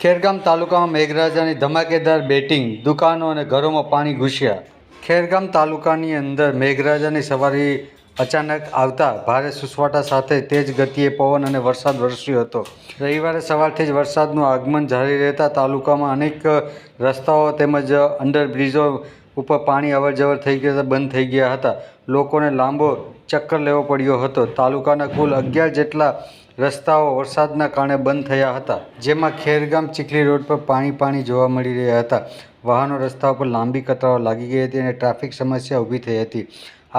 ખેરગામ તાલુકામાં મેઘરાજાની ધમાકેદાર બેટિંગ દુકાનો અને ઘરોમાં પાણી ઘૂસ્યા. ખેરગામ તાલુકાની અંદર મેઘરાજાની સવારી અચાનક આવતા ભારે સુસવાટા સાથે તેજ ગતિએ પવન અને વરસાદ વરસ્યો હતો. રવિવારે સવારથી જ વરસાદનું આગમન જારી રહેતા તાલુકામાં અનેક રસ્તાઓ તેમજ અંડરબ્રિજો ઉપર પાણી અવરજવર થઈ ગયા બંધ થઈ ગયા હતા. લોકોને લાંબો ચક્કર લેવો પડ્યો હતો. તાલુકાના કુલ અગિયાર જેટલા રસ્તાઓ વરસાદના કારણે બંધ થયા હતા, જેમાં ખેરગામ ચીખલી રોડ પર પાણી પાણી જોવા મળી રહ્યા હતા. વાહનો રસ્તા ઉપર લાંબી કતારો લાગી ગઈ હતી અને ટ્રાફિક સમસ્યા ઊભી થઈ હતી.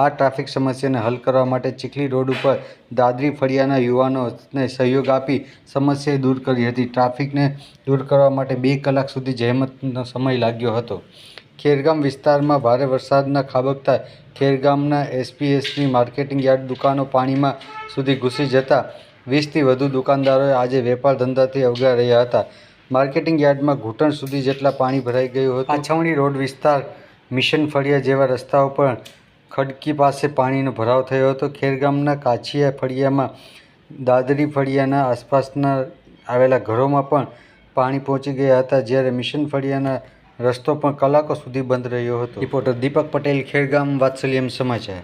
આ ટ્રાફિક સમસ્યાને હલ કરવા માટે ચીખલી રોડ ઉપર દાદરી ફળિયાના યુવાનોને સહયોગ આપી સમસ્યા દૂર કરી હતી. ટ્રાફિકને દૂર કરવા માટે બે કલાક સુધી જહેમતનો સમય લાગ્યો હતો. ખેરગામ વિસ્તારમાં ભારે વરસાદના ખાબકતા ખેરગામના એસપીએસની માર્કેટિંગ યાર્ડ દુકાનો પાણીમાં સુધી ઘૂસી જતા વીસથી વધુ દુકાનદારોએ આજે વેપાર ધંધાથી અવગા રહ્યા હતા. માર્કેટિંગ યાર્ડમાં ઘૂંટણ સુધી જેટલા પાણી ભરાઈ ગયું હતું, પાછવણી રોડ વિસ્તાર, મિશન ફળિયા જેવા રસ્તાઓ પર ખડકી પાસે પાણીનો ભરાવ થયો હતો. ખેરગામના કાછિયા ફળિયામાં, દાદરી ફળિયાના આસપાસના આવેલા ઘરોમાં પણ પાણી પહોંચી ગયા હતા, જ્યારે મિશન ફળિયાના રસ્તો પણ કલાકો સુધી બંધ રહ્યો હતો. રિપોર્ટર દીપક પટેલ ખેડગામ વાત્સલ્યમ સમાચાર.